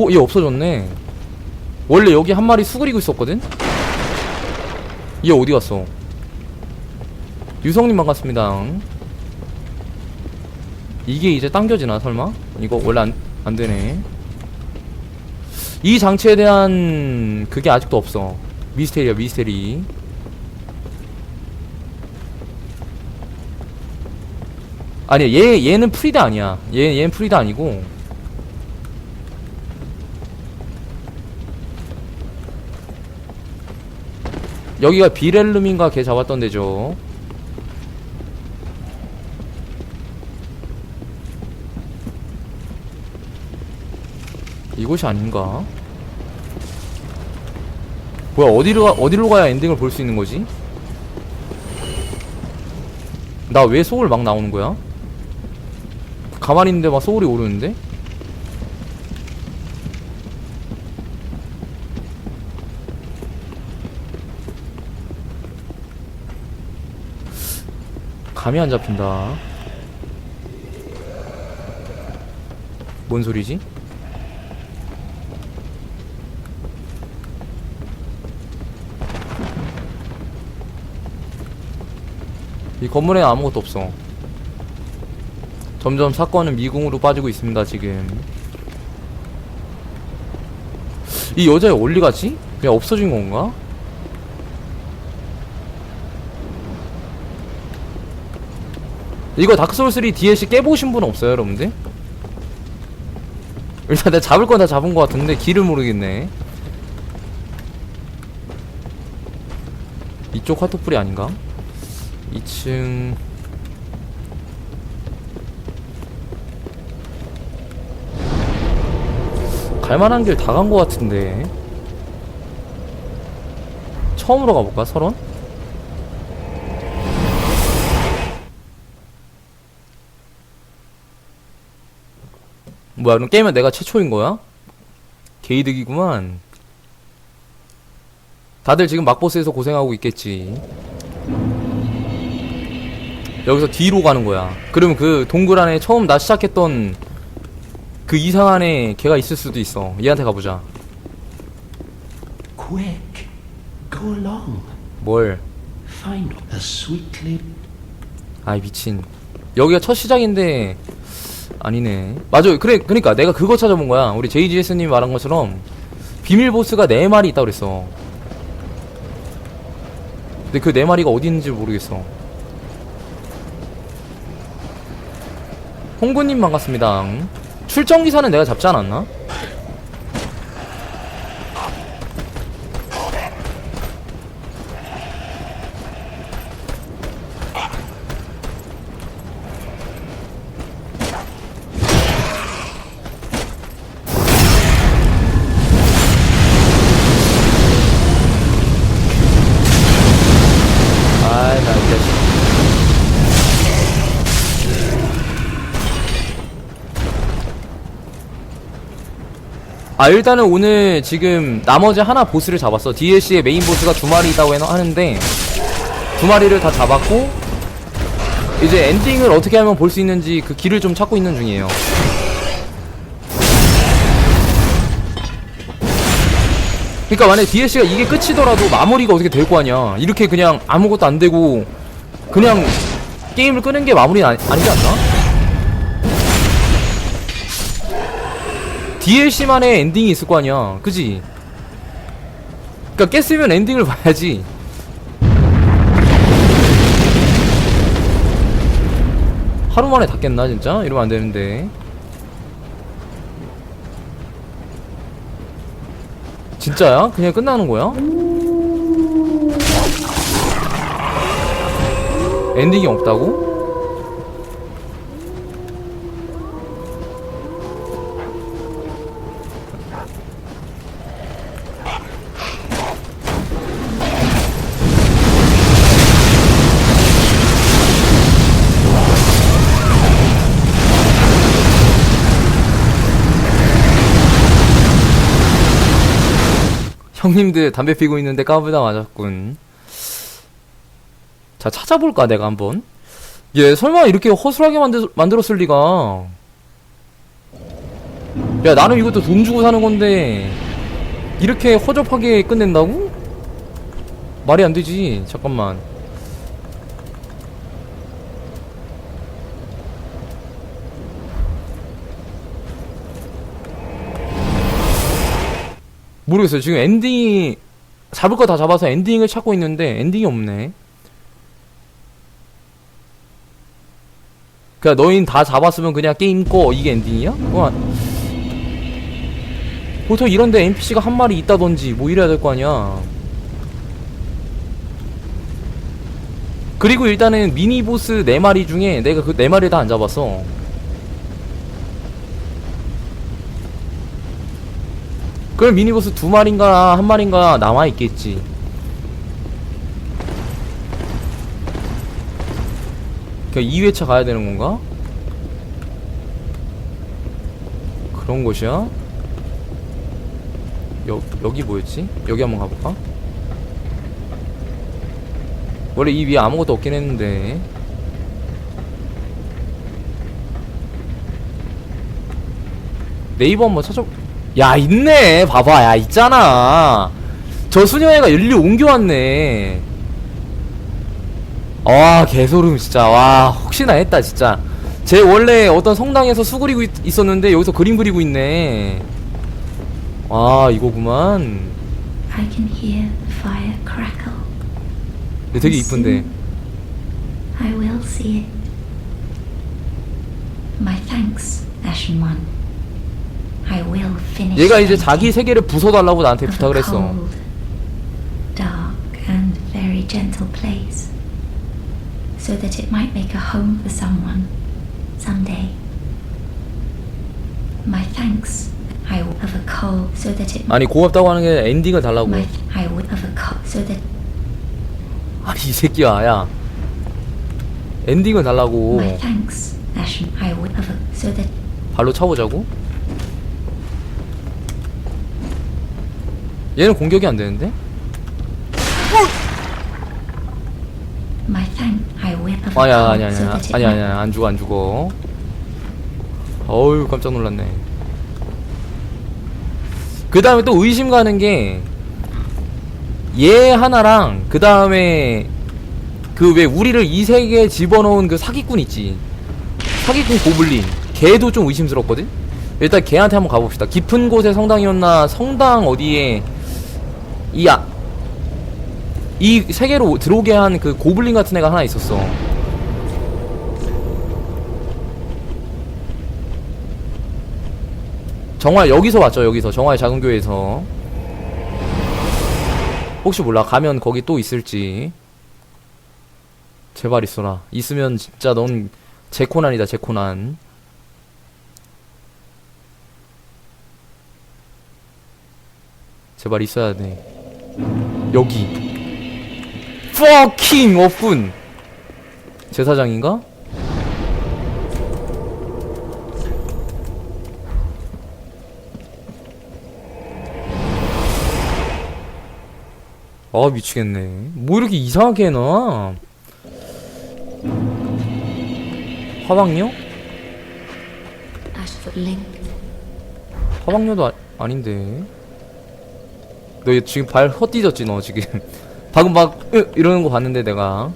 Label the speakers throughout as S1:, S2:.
S1: 오, 얘 없어졌네. 원래 여기 한 마리 수그리고 있었거든? 얘 어디 갔어? 유성님 반갑습니다. 이게 이제 당겨지나, 설마? 이거 원래 안, 안 되네. 이 장치에 대한 그게 아직도 없어. 미스테리야, 미스테리. 아니야, 얘, 얘는 프리다 아니야. 얘, 얘는 프리다 아니고. 여기가 비렐름인가 걔 잡았던 데죠. 이곳이 아닌가? 뭐야 어디로 가, 어디로 가야 엔딩을 볼 수 있는 거지? 나 왜 소울 막 나오는 거야? 가만히 있는데 막 소울이 오르는데? 감이 안 잡힌다. 뭔 소리지? 이 건물에 아무것도 없어. 점점 사건은 미궁으로 빠지고 있습니다, 지금. 이 어디 갔지? 그냥 없어진 건가? 이거 다크소울3 DLC 깨보신 분 없어요, 여러분들? 일단 내가 잡을 건 다 잡은 것 같은데 길을 모르겠네. 이쪽 화토불이 아닌가? 2층 갈만한 길 다 간 것 같은데 처음으로 가볼까 설원? 뭐야 그럼 게임은 내가 최초인 거야? 게이득이구만. 다들 지금 막보스에서 고생하고 있겠지. 여기서 뒤로 가는 거야. 그러면 그 동굴 안에 처음 나 시작했던 그 이상한 애 걔가 있을 수도 있어. 얘한테 가보자.
S2: Quick, go along.
S1: 뭘?
S2: Find a sweetly
S1: 아이 미친. 여기가 첫 시작인데 아니네. 맞아. 그래 그러니까 내가 그거 찾아본 거야. 우리 JGS님이 말한 것처럼 비밀 보스가 네 마리 있다 그랬어. 근데 그 네 마리가 어디 있는지 모르겠어. 홍구님 반갑습니다. 출정 기사는 내가 잡지 않았나? 아 일단은 오늘 지금 나머지 하나 보스를 잡았어. DLC의 메인 보스가 두 마리 있다고 하는데 두 마리를 다 잡았고 이제 엔딩을 어떻게 하면 볼 수 있는지 그 길을 좀 찾고 있는 중이에요. 그러니까 만약 DLC가 이게 끝이더라도 마무리가 어떻게 될 거 아니야. 이렇게 그냥 아무것도 안 되고 그냥 게임을 끄는 게 마무리는 아니, 아니지 않나? DLC만의 엔딩이 있을 거 아니야 그지? 그니까 깼으면 엔딩을 봐야지 하루 만에 다 깼나 진짜? 이러면 안 되는데 진짜야? 그냥 끝나는 거야? 엔딩이 없다고? 형님들 담배 피고 있는데 까불다 맞았군. 자, 찾아볼까, 내가 한번. 얘, 설마 이렇게 허술하게 만들, 만들었을 리가. 야 나는 이것도 돈 주고 사는 건데 이렇게 허접하게 끝낸다고? 말이 안 되지 잠깐만 모르겠어요. 지금 엔딩이 잡을 거 다 잡아서 엔딩을 찾고 있는데 엔딩이 없네. 그니까 너흰 다 잡았으면 그냥 게임 꺼. 이게 엔딩이야? 그거 안- 보통 이런데 NPC가 한 마리 있다던지 뭐 이래야 될 거 아니야. 그리고 일단은 미니 보스 4마리 중에 내가 그 4마리 다 안 잡았어 그럼 미니보스 2마리인가 1마리인가 남아있겠지 그냥 2회차 가야 되는 건가? 그런 곳이야? 여, 여기 뭐였지? 여기 한번 가볼까? 원래 이 위에 아무것도 없긴 했는데 네이버 한번 찾아 야 있네. 봐봐. 야 있잖아. 저 수녀애가 연리 옮겨왔네. 와 개소름 진짜. 와 혹시나 했다 진짜. 제 원래 어떤 성당에서 수 그리고 있, 있었는데 여기서 그림 그리고 있네. 와 이거구만.
S3: I can hear fire crackle.
S1: 근데 되게 이쁜데.
S3: I will see it. My thanks, Ashen One. I will finish.
S1: 얘가 이제 자기 세계를 부숴달라고 나한테
S3: of
S1: 부탁을
S3: a
S1: 했어
S3: cold, dark, and very gentle place, so that it might make a home for someone someday. My thanks. I will of a cold, so that it.
S1: 아니 고맙다고 하는 게 엔딩을 달라고
S3: My, I will of a cold, so that
S1: 아니 이 새끼야 야 엔딩을 달라고
S3: My thanks, Ashen. I would have a, so that
S1: 발로 차보자고 얘는 공격이 안 되는데?
S3: a
S1: 아니야 아니야. 아니야 아니야. 안 죽어 안 죽어. 어우 깜짝 놀랐네. 그 다음에 또 의심 가는 게 얘 하나랑 그 다음에 그 왜 우리를 이 세계에 집어넣은 그 사기꾼 있지. 사기꾼 고블린. 걔도 좀 의심스럽거든? 일단 걔한테 한번 가봅시다. 깊은 곳의 성당이었나 성당 어디에 이 아, 이 세계로 들어오게 한 그 고블린 같은 애가 하나 있었어. 정말 여기서 왔죠, 여기서. 정화의 작은 교회에서. 혹시 몰라, 가면 거기 또 있을지. 제발 있어라. 있으면 진짜 넌 제코난이다, 제코난. 제발 있어야 돼. 여기. fucking 없군. 제사장인가? 아 미치겠네. 뭐 이렇게 이상하게 해놔? 화방요? 화방요도 아, 아닌데. 너얘 지금 발 헛디졌지 너 지금. 방금 막 으, 이러는 거 봤는데 내가.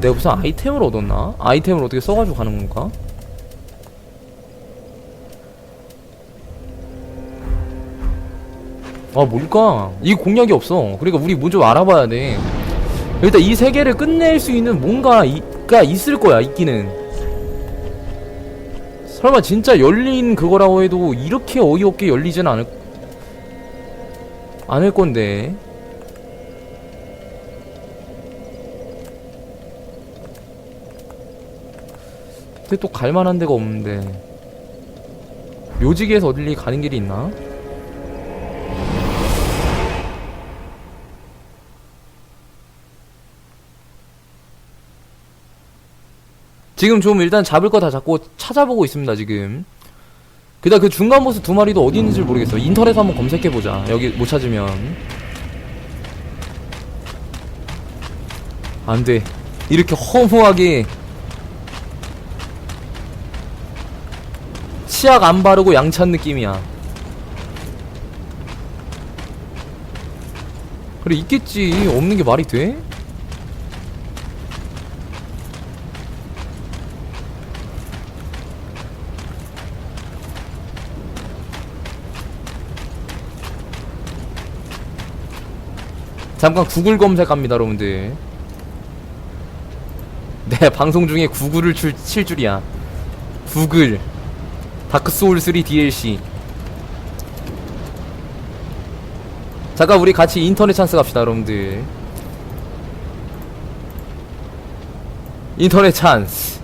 S1: 내가 무슨 아이템을 얻었나? 아이템을 어떻게 써가지고 가는 건가? 아 뭘까? 이 공략이 없어. 그러니까 우리 먼저 알아봐야 돼. 일단 이 세계를 끝낼 수 있는 뭔가가 있을 거야. 있기는. 설마 진짜 열린 그거라고 해도 이렇게 어이없게 열리진 않을 않을 건데. 근데 또 갈만한 데가 없는데. 묘지기에서 어딜 가는 길이 있나? 지금 좀 일단 잡을 거 다 잡고 찾아보고 있습니다 지금. 그다 그 중간 보스 두 마리도 어디 있는지 모르겠어 인터넷 한번 검색해 보자 여기 못 찾으면. 안돼. 이렇게 허무하게. 치약 안 바르고 양찬 느낌이야. 그래 있겠지. 없는 게 말이 돼? 잠깐 구글 검색합니다 여러분들. 네 방송 중에 구글을 출, 칠 줄이야. 구글. 다크소울3 DLC 잠깐 우리 같이 인터넷 찬스 갑시다 여러분들. 인터넷 찬스.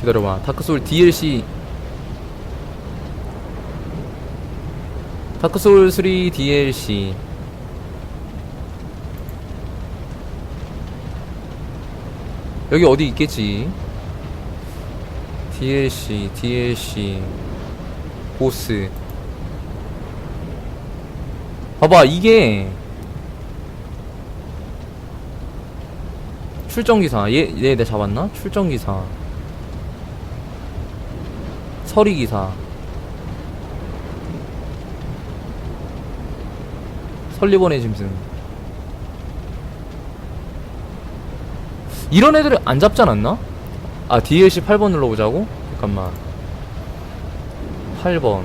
S1: 기다려봐. 다크소울 DLC 다크소울 3 DLC 여기 어디 있겠지? DLC DLC 보스. 봐봐 이게 출정기사. 얘, 얘 내가 잡았나? 출정기사. 서리기사 설리번의 짐승 이런 애들을 안 잡지 않았나? 아 DLC 8번 눌러보자고? 잠깐만. 8번.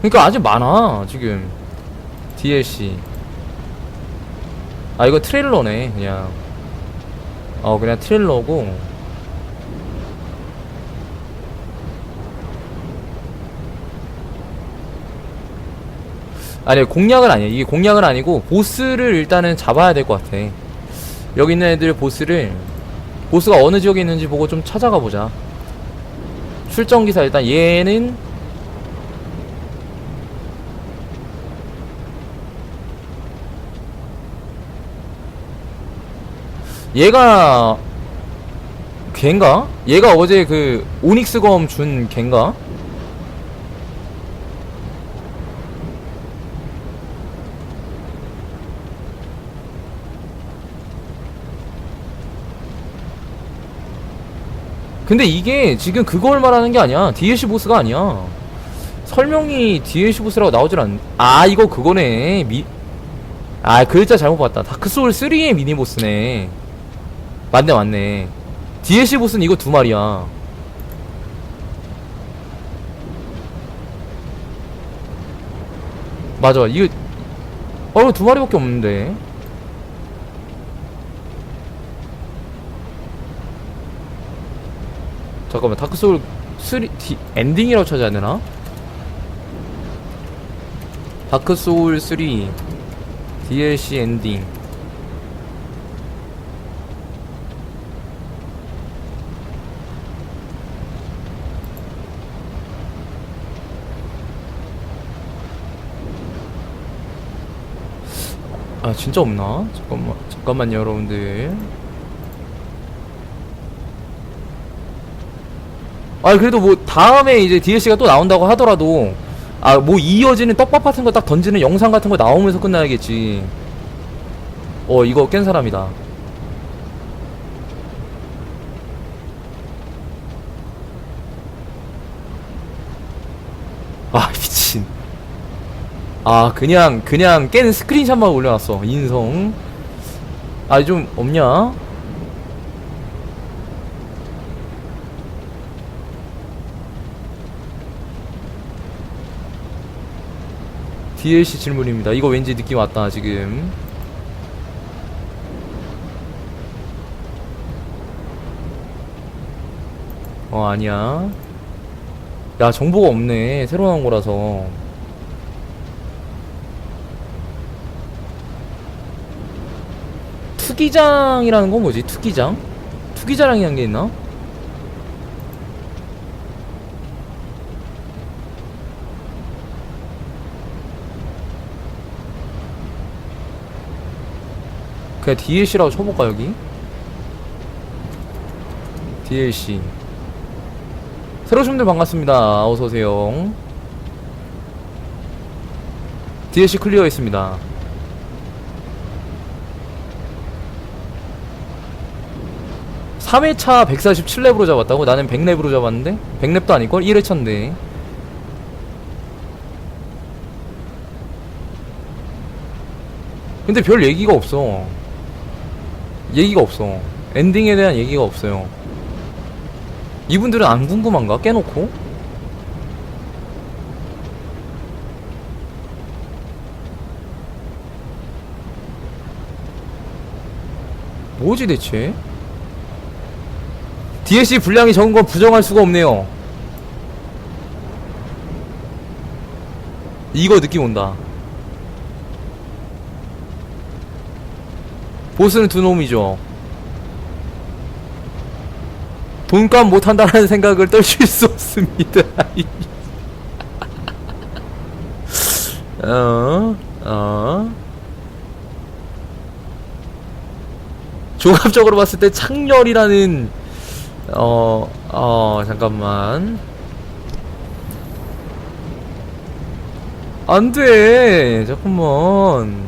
S1: 그니까 아직 많아 지금. DLC 아 이거 트레일러네 그냥. 어 그냥 트레일러고 아니 공략은 아니야 이게 공략은 아니고 보스를 일단은 잡아야 될 것 같아 여기 있는 애들 보스를 보스가 어느 지역에 있는지 보고 좀 찾아가 보자 출정기사 일단 얘는 얘가 걘가? 얘가 어제 그 오닉스 검 준 걘가? 근데 이게 지금 그걸 말하는 게 아니야. DLC 보스가 아니야. 설명이 DLC 보스라고 나오질 않. 아 이거 그거네. 미. 아 글자 잘못 봤다. 다크 소울 3의 미니 보스네. 맞네 맞네. DLC 보스는 이거 두 마리야. 맞아. 이거 어 이거 두 마리밖에 없는데. 잠깐만 다크소울 3 디, 엔딩이라고 찾아야 되나? 다크소울 3 DLC 엔딩 아 진짜 없나? 잠깐만 잠깐만요 여러분들 아 그래도 뭐 다음에 이제 DLC가 또 나온다고 하더라도 아 뭐 이어지는 떡밥 같은 거 딱 던지는 영상 같은 거 나오면서 끝나야겠지. 어 이거 깬 사람이다. 아 미친. 아 그냥 그냥 깬 스크린샷만 올려놨어. 인성. 아 좀 없냐 DLC 질문입니다. 이거 왠지 느낌 왔다 지금. 어 아니야. 야 정보가 없네. 새로 나온 거라서. 투기장이라는 건 뭐지? 투기장? 투기자랑이란 게 있나? 그냥 DLC라고 쳐볼까 여기? DLC 새로 오신 분들 반갑습니다 어서오세요 DLC 클리어 했습니다. 삼회차 147렙으로 잡았다고? 나는 100렙으로 잡았는데? 100렙도 아닐걸? 1회차인데. 근데 별 얘기가 없어. 얘기가 없어. 엔딩에 대한 얘기가 없어요. 이분들은 안 궁금한가? 깨놓고? 뭐지 대체? DLC 분량이 적은 건 부정할 수가 없네요. 이거 느낌 온다. 보스는 두 놈이죠. 돈값 못한다는 생각을 떨칠 수 없습니다. 어, 어. 종합적으로 봤을 때 창렬이라는 어, 어, 잠깐만. 안 돼. 잠깐만.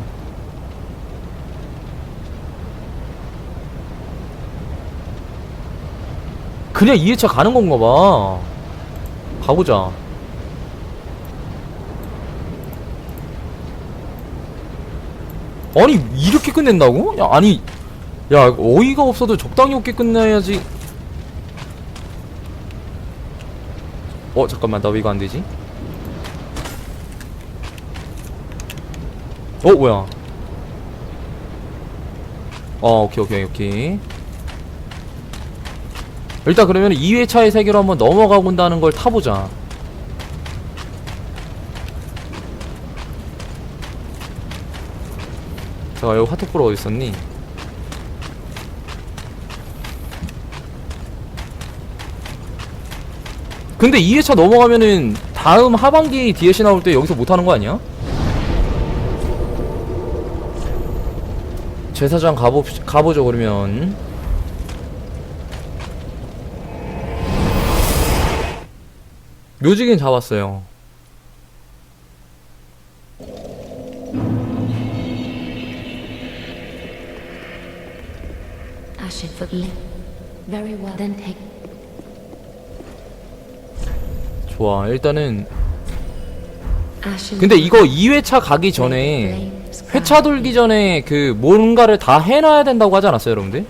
S1: 그냥 2회차 가는 건가 봐. 가보자. 아니, 이렇게 끝낸다고? 야, 아니, 야, 어이가 없어도 적당히 없게 끝내야지. 어, 잠깐만, 나 왜 이거 안 되지? 어, 뭐야? 어, 오케이, 오케이, 오케이. 일단 그러면 2회차의 세계로 한번 넘어가 본다는 걸 타보자. 자, 여기 화톡불 어디 있었니? 근데 2회차 넘어가면은 다음 하반기 DLC 나올 때 여기서 못하는 거 아니야? 제사장 가보, 가보죠 그러면 묘지긴 잡았어요. 좋아. 일단은. 근데 이거 2회차 가기 전에 회차 돌기 전에 그 뭔가를 다 해놔야 된다고 하지 않았어요 여러분들?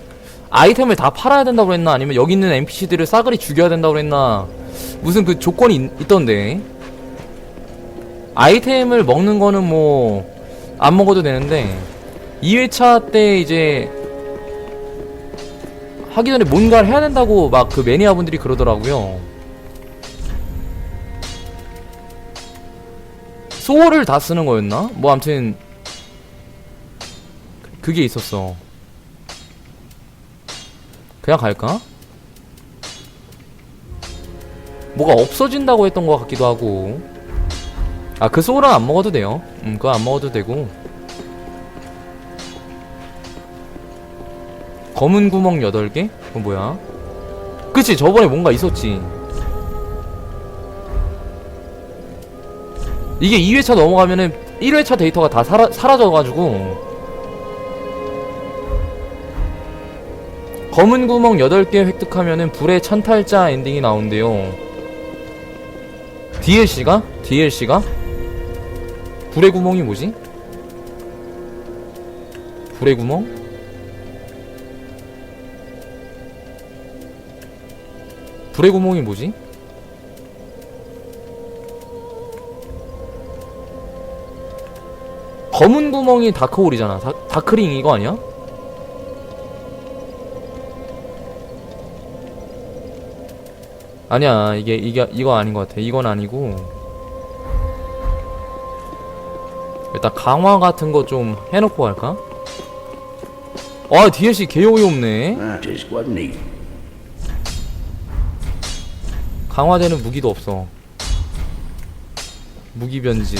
S1: 아이템을 다 팔아야 된다고 했나? 아니면 여기 있는 NPC들을 싸그리 죽여야 된다고 했나 무슨 그 조건이 있, 있던데 아이템을 먹는 거는 뭐 안 먹어도 되는데 2회차 때 이제 하기 전에 뭔가를 해야 된다고 막 그 매니아 분들이 그러더라고요 소울을 다 쓰는 거였나? 뭐 암튼 그게 있었어 그냥 갈까? 뭐가 없어진다고 했던 것 같기도 하고. 아 그 소울은 안 먹어도 돼요. 음 그거 안 먹어도 되고. 검은 구멍 8개? 그건 뭐야? 그치 저번에 뭔가 있었지. 이게 2회차 넘어가면은 1회차 데이터가 다 사라, 사라져가지고. 검은 구멍 8개 획득하면은 불의 찬탈자 엔딩이 나온대요 DLC가? DLC가? 불의 구멍이 뭐지? 불의 구멍? 불의 구멍이 뭐지? 검은 구멍이 다크홀이잖아. 다, 다크링 이거 아니야? 아니야. 이게 이게 이거 아닌 것 같아. 이건 아니고. 일단 강화 같은 거 좀 해놓고 갈까? 아 DLC 개요이 없네.
S2: That is what neat.
S1: 강화되는 무기도 없어. 무기 변지.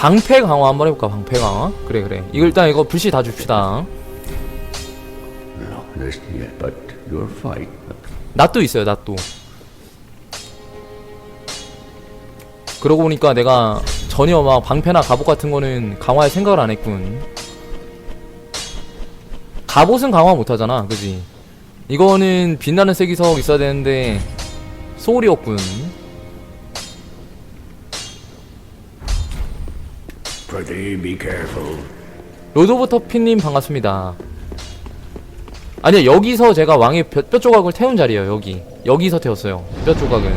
S1: 방패 강화 한번 해볼까 방패 강화 그래 그래. 이거 일단 이거 불씨 다 줍시다. 낫도 있어요 낫도. 그러고 보니까 내가 전혀 막 방패나 갑옷 같은 거는 강화할 생각을 안 했군. 갑옷은 강화 못하잖아 그지? 이거는 빛나는 세기석 있어야 되는데 소울이 없군 로드 오브 터피님 반갑습니다 아니야 여기서 제가 왕의 뼈, 뼈 조각을 태운 자리에요 여기 여기서 태웠어요 뼈 조각은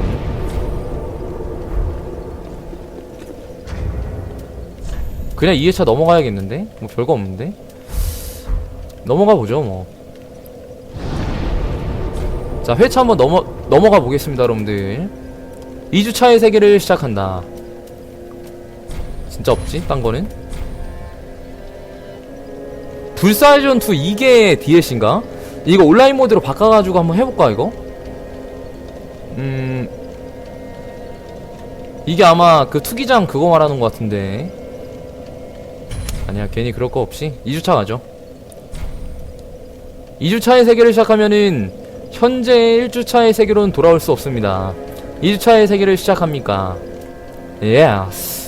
S1: 그냥 2회차 넘어가야겠는데? 뭐 별거 없는데? 넘어가 보죠 뭐. 자 회차 한번 넘어 넘어가 보겠습니다 여러분들 2주차의 세계를 시작한다 진짜 없지? 딴 거는? 불사의 전투 이게 DLC인가? 이거 온라인 모드로 바꿔가지고 한번 해볼까 이거? 음 이게 아마 그 투기장 그거 말하는 것 같은데 아니야 괜히 그럴 거 없이 2주차 가죠 2주차의 세계를 시작하면은 현재 1주차의 세계로는 돌아올 수 없습니다 2주차의 세계를 시작합니까 예스